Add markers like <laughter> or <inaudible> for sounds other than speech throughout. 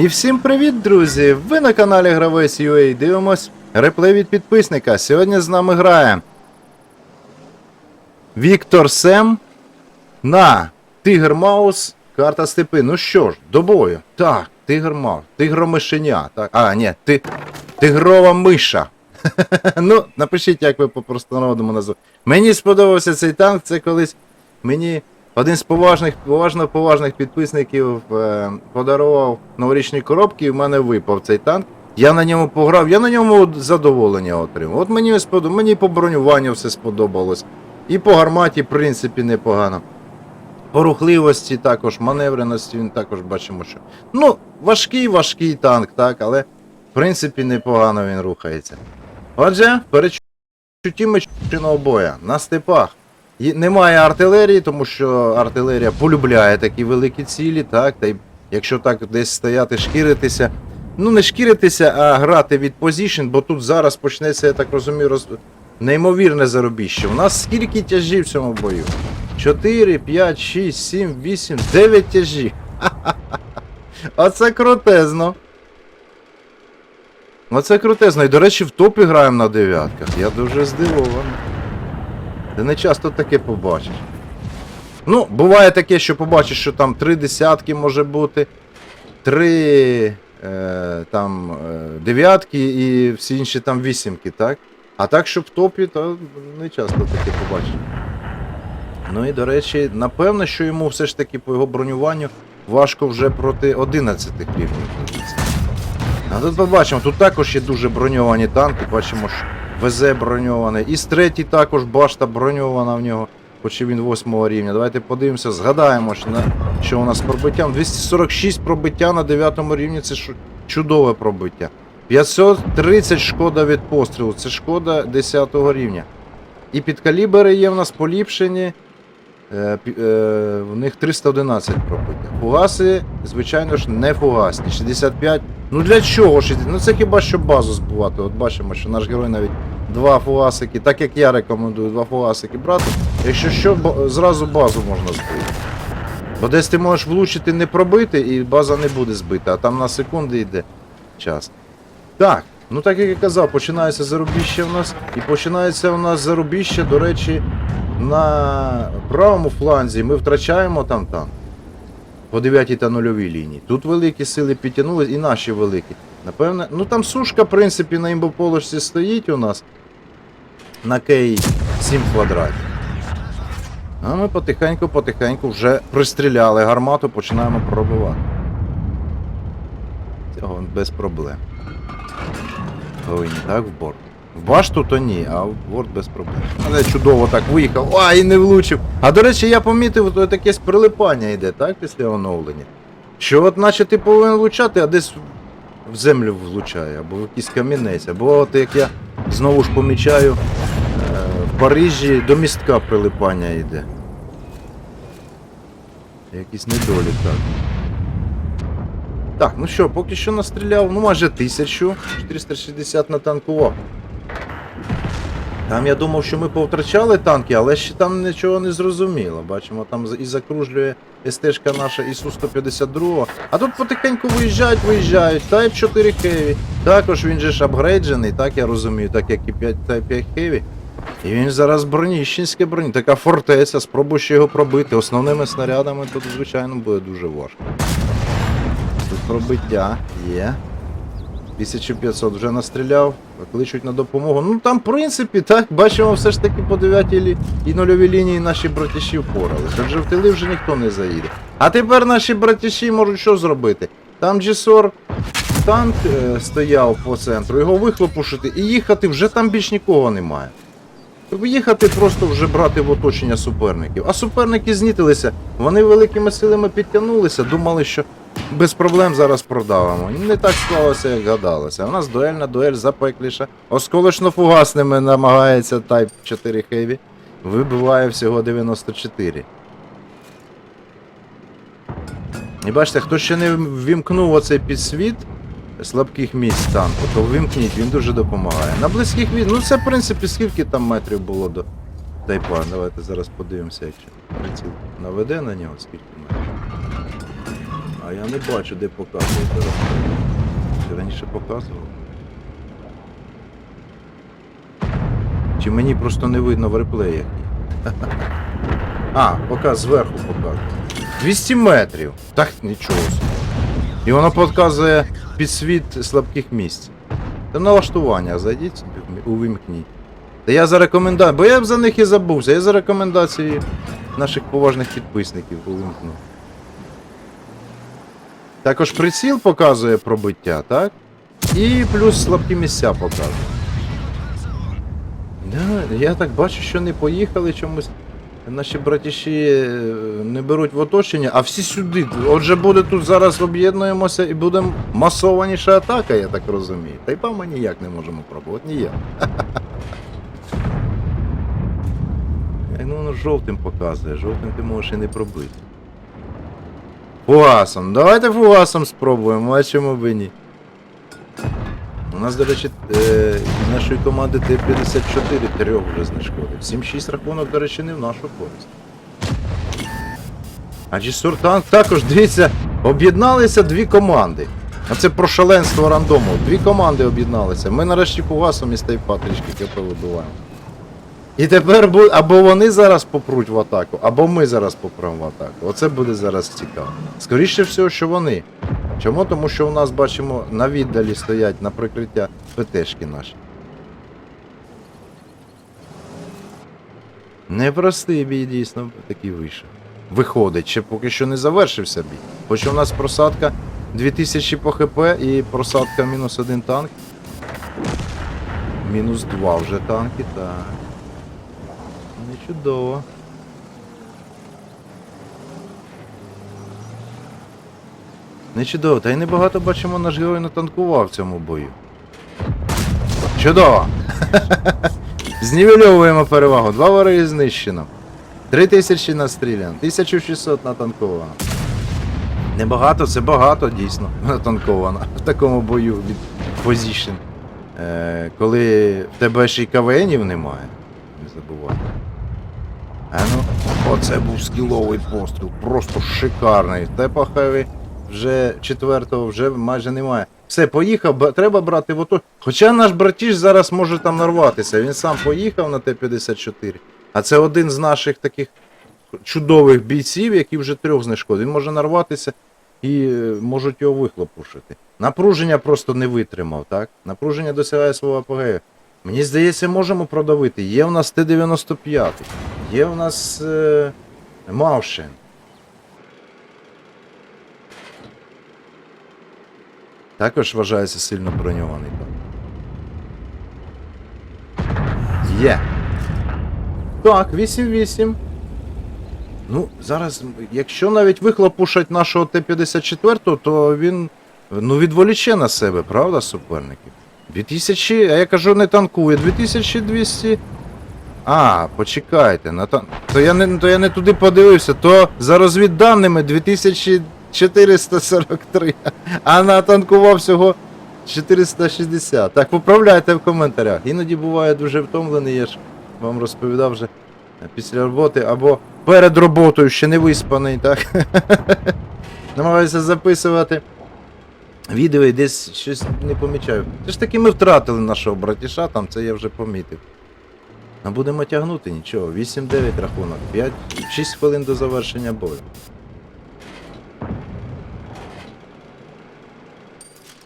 І всім привіт, друзі! Ви на каналі Гравець UA дивимось реплей від підписника. Сьогодні з нами грає Віктор Сем на Тигр Маус, карта степи. Ну що ж, до бою. Так, Тигр Маус, Тигромишеня. Так. А, ні, ти... Тигрова миша. <laughs> ну, напишіть, як ви по простонародному назву. Мені сподобався цей танк, це колись мені один з поважних, поважно поважних підписників е, подарував новорічні коробки, і в мене випав цей танк. Я на ньому пограв, я на ньому задоволення отримав. От мені сподобалось, мені по бронюванню все сподобалось. І по гарматі, в принципі, непогано. По рухливості також, маневреності він також бачимо, що. Ну, важкий, важкий танк, так, але в принципі непогано він рухається. Отже, перечутті мечиного боя на степах. Є- Немає артилерії, тому що артилерія полюбляє такі великі цілі, так, та й якщо так десь стояти, шкіритися. Ну, не шкіритися, а грати від позішн, бо тут зараз почнеться, я так розумію, роз... неймовірне заробіще. У нас скільки тяжів в цьому бою? 4, 5, 6, 7, 8, 9 тяжів. <laughs> Оце крутезно. Оце крутезно. І, до речі, в топі граємо на дев'ятках. Я дуже здивований. Ти не часто таке побачиш. Ну, буває таке, що побачиш, що там три десятки може бути, три е, там е, дев'ятки і всі інші там вісімки, так? А так, щоб в топі, то не часто таке побачиш. Ну і до речі, напевно, що йому все ж таки по його бронюванню важко вже проти 11 рівнів. А тут побачимо, тут також є дуже броньовані танки, бачимо, що ВЗ броньований. І з третій також башта броньована в нього, хоч і він 8 рівня. Давайте подивимося, згадаємо, що, у нас з пробиттям. 246 пробиття на 9 рівні це чудове пробиття. 530 шкода від пострілу, це шкода 10 рівня. І підкалібери є в нас поліпшені. Е, е, в них 311 пробиття. Фугаси, звичайно ж, не фугасні. 65. Ну для чого? 60? Ну це хіба що базу збивати. От бачимо, що наш герой навіть два фугасики, так як я рекомендую, два фугасики брати. Якщо що, зразу базу можна збити. Бо десь ти можеш влучити не пробити, і база не буде збита, а там на секунди йде час. Так, ну так як я казав, починається зарубіще в нас. І починається у нас зарубіще, до речі, на правому фланзі ми втрачаємо там танк. По 9 та 0 лінії. Тут великі сили підтягнули і наші великі. Напевне, ну там сушка, в принципі, на імбополочці стоїть у нас на кей 7 квадратів. А ми потихеньку-потихеньку вже пристріляли гармату, починаємо пробивати. Цього без проблем. Повинні, так, в борт. В башту то ні, а в борт без проблем. Але чудово так виїхав, а і не влучив. А до речі, я помітив, то таке прилипання йде, так, після оновлення. Що от наче ти повинен влучати, а десь в землю влучає, або в якийсь камінець, або от як я знову ж помічаю, е, в Парижі до містка прилипання йде. Якийсь недолік так. Так, ну що, поки що настріляв, ну майже 1000, 460 натанкував. Там я думав, що ми повтрачали танки, але ще там нічого не зрозуміло. Бачимо, там і закружлює СТшка наша ІСУ-152. А тут потихеньку виїжджають, виїжджають. Type 4 Heavy. Також він же ж апгрейджений, так я розумію, так як і 5 Type 5 Heavy. І він зараз броніщенське броні. Така фортеця, спробуй ще його пробити. Основними снарядами тут, звичайно, буде дуже важко. Тут пробиття є. 1500 вже настріляв, кличуть на допомогу. Ну там, в принципі, так, бачимо, все ж таки по 9 лі... і нульовій лінії наші братіші впорались. Отже, в тили вже ніхто не заїде. А тепер наші братіші можуть що зробити? Там G40 танк е, стояв по центру, його вихлопушити і їхати, вже там більш нікого немає. Тобто Їхати просто вже брати в оточення суперників. А суперники знітилися, вони великими силами підтягнулися, думали, що без проблем зараз продавимо. Не так склалося, як гадалося. У нас дуельна дуель запекліша. Осколочно-фугасними намагається Type 4 Heavy. Вибиває всього 94. І бачите, хто ще не ввімкнув оцей підсвіт слабких місць танку, то ввімкніть, він дуже допомагає. На близьких від... Ну це в принципі скільки там метрів було до тайпа. Давайте зараз подивимося, якщо приціл наведе на нього, скільки метрів. А я не бачу, де показує зараз. Чи раніше показував? Чи мені просто не видно в реплеях? <laughs> А, показ зверху показує. 200 метрів. Так нічого. І воно показує підсвіт слабких місць. Та налаштування, зайдіть увімкніть. Та я за рекомендації, бо я б за них і забувся, я за рекомендації наших поважних підписників увімкну. Також приціл показує пробиття, так? І плюс слабкі місця показує. Да, я так бачу, що не поїхали чомусь. Наші братіші е, не беруть в оточення, а всі сюди. Отже, буде тут зараз об'єднуємося і буде масованіша атака, я так розумію. Та й ми ніяк не можемо пробувати, ніяк. Як <laughs> ну воно жовтим показує, жовтим ти можеш і не пробити. Фугасом, давайте фугасом спробуємо, а чому б ні. У нас, до речі, е, нашої команди Т-54 трьох вже знешкодив. 7-6 рахунок, до речі, не в нашу користь. А Джісур Танк також, дивіться, об'єдналися дві команди. А це про шаленство рандому. Дві команди об'єдналися. Ми нарешті фугасом із тайпа трішки КП вибиваємо. І тепер бу- або вони зараз попруть в атаку, або ми зараз попремо в атаку. Оце буде зараз цікаво. Скоріше всього, що вони. Чому? Тому що у нас бачимо на віддалі стоять на прикриття ПТшки наші. Непростий бій дійсно такий вийшов. Виходить, ще поки що не завершився бій. Хоч у нас просадка 2000 по ХП і просадка мінус один танк. Мінус два вже танки, так. Чудово. Не чудово, та й небагато бачимо, наш герой натанкував в цьому бою. Чудово! <laughs> Знівельовуємо перевагу. Два вари знищено. 3000 настрілян, 1600 натанковано. Небагато, це багато дійсно <laughs> натанковано в такому бою від позішн. Е, коли в тебе ще й КВНів немає. Не забувай. А ну, оце був скіловий постріл, просто шикарний. Тепахові вже четвертого вже майже немає. Все, поїхав, треба брати в ото. Хоча наш братіш зараз може там нарватися. Він сам поїхав на Т-54. А це один з наших таких чудових бійців, які вже трьох знешкодив. Він може нарватися і е, можуть його вихлопушити. Напруження просто не витримав, так? Напруження досягає свого апогею. Мені здається, можемо продавити. Є в нас Т-95, є в нас е, Маушен. Також вважається сильно броньований. Є. Так, 8-8. Ну, зараз, якщо навіть вихлопушать нашого Т-54, то він ну, відволіче на себе, правда, суперників? 2000, а я кажу, не танкує, 2200. А, почекайте, на тан... то, я не, то я не туди подивився, то за розвідданими 2443, а натанкував всього 460. Так, поправляйте в коментарях. Іноді буває дуже втомлений, я ж вам розповідав вже після роботи або перед роботою ще не виспаний, так? <laughs> Намагаюся записувати відео і десь щось не помічаю. Це ж таки ми втратили нашого братіша, там це я вже помітив. А будемо тягнути нічого. 8-9 рахунок. 5, 6 хвилин до завершення бою.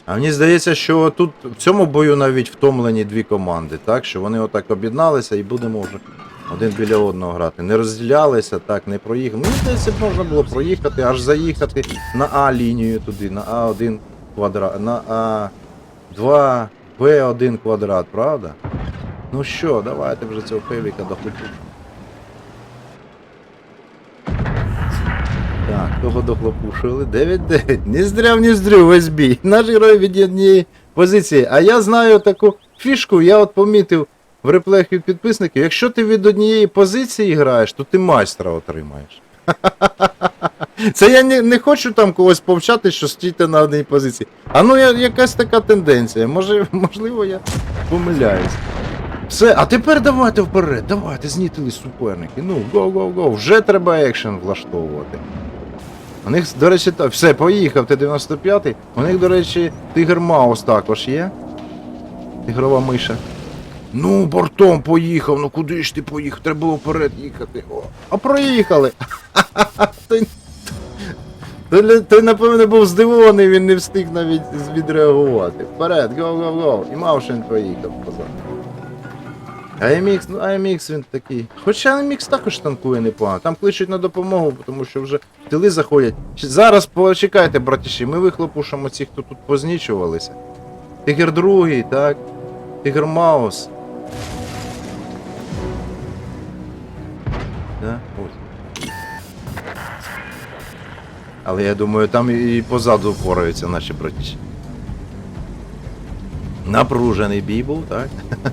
А мені здається, що тут в цьому бою навіть втомлені дві команди, так? Що вони отак об'єдналися і будемо вже один біля одного грати. Не розділялися, так, не проїхали. Мені здається, можна було проїхати, аж заїхати на А лінію туди, на А1 квадрат, на А2, Б1 квадрат, правда? Ну що, давайте вже цього певіка дохлопушимо. Так, того дохлопушили. 9-9. Не здряв, не здрю весь бій. Наш герой від однієї позиції. А я знаю таку фішку, я от помітив в реплеях від підписників. Якщо ти від однієї позиції граєш, то ти майстра отримаєш. <laughs> Це я не, не хочу там когось повчати, що стійте на одній позиції. А ну я, якась така тенденція. Може, можливо, я помиляюсь. Все, а тепер давайте вперед, давайте, знітили суперники. Ну, го-го-го, вже треба екшен влаштовувати. У них, до речі, та... все, поїхав Т-95. У них, до речі, Тигр Маус також є. Тигрова миша. Ну, бортом поїхав, ну куди ж ти поїхав? Треба було вперед їхати. О, а проїхали. Той, той, той, напевно, був здивований, він не встиг навіть відреагувати. Вперед, го, го, го. І Маушин поїхав позаду. AMX, ну AMX він такий. Хоча AMX також танкує непогано. Там кличуть на допомогу, тому що вже тили заходять. Зараз почекайте, братіші, ми вихлопушимо ці, хто тут познічувалися. Тигр другий, так? Тигр Маус. Да? Але я думаю, там і позаду впораються наші братіші. Напружений бій був, так?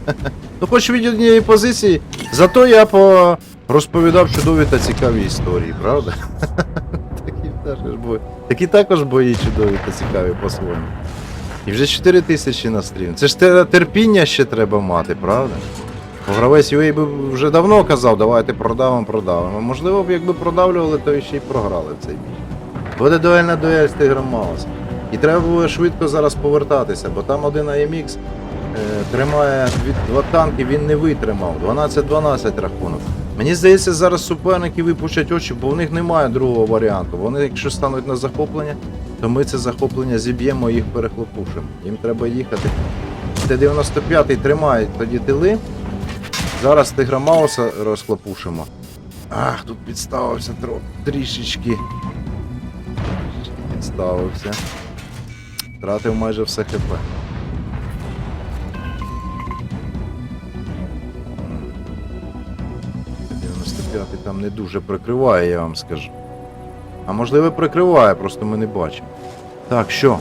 <laughs> ну, хоч від однієї позиції, зато я по... розповідав чудові та цікаві історії, правда? <laughs> Такі також бої. Чудові та цікаві по-своєму. І вже 4 тисячі на стрім. Це ж терпіння ще треба мати, правда? Гравець UA би вже давно казав, давайте продавимо, продавимо. Можливо, б якби продавлювали, то ще й програли в цей бій. Буде дуельна дуель з Тигром Маус. І треба було швидко зараз повертатися, бо там один е, тримає дві, два танки, він не витримав. 12-12 рахунок. Мені здається, зараз суперники випущать очі, бо в них немає другого варіанту. Вони, якщо стануть на захоплення, то ми це захоплення зіб'ємо і їх перехлопушимо. Їм треба їхати. Т-95 тримає тоді тили. Зараз Тигра Мауса розхлопушимо. Ах, тут підставився тро... трішечки. Підставився. Втратив майже все хп. 95-й там не дуже прикриває, я вам скажу. А можливо прикриває, просто ми не бачимо. Так, що?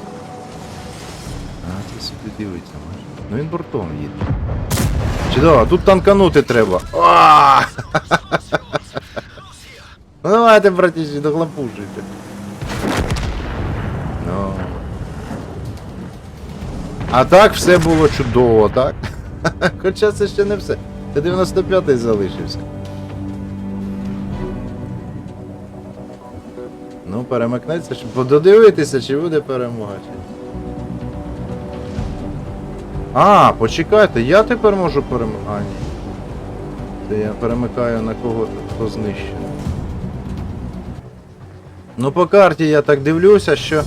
А, ти собі дивиться, майже. Ну він бортом їде. Чудово, тут танканути треба. <laughs> Ну давайте, братіші, дохлопушуйте. Ну. А так все було чудово, так? <laughs> Хоча це ще не все. Це 95-й залишився. Перемикнеться, щоб пододивитися, чи буде перемога. А, почекайте, я тепер можу перемикати. А, ні. Це я перемикаю на кого хто знищений. Ну по карті я так дивлюся, що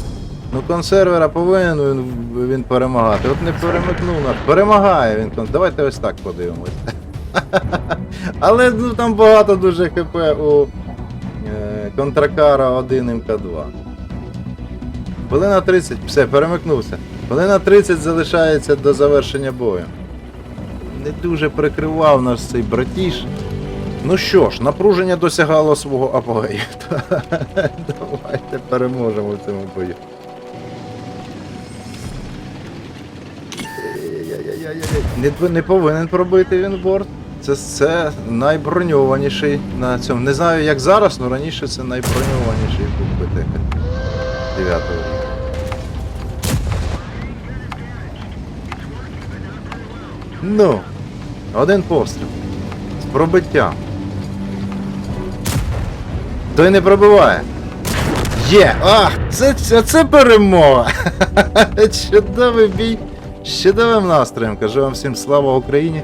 ну консервера повинен він, він перемагати. От не перемикнув нас. Перемагає він кон- Давайте ось так подивимось. <laughs> Але ну, там багато дуже хп у контракара 1 МК2. Хвилина 30, все, перемикнувся. Хвилина 30 залишається до завершення бою. Не дуже прикривав нас цей братіш. Ну що ж, напруження досягало свого апогею. <laughs> Давайте переможемо в цьому бою. Не, не повинен пробити він борт. Це, це найброньованіший на цьому. Не знаю як зараз, але раніше це найброньованіший був БТК 9 ріку. Ну, один постріл. З пробиттям. Той не пробиває. Є! А! Це, це, це перемога! <laughs> Чудовий бій! з Чудовим настроєм. Кажу вам всім слава Україні.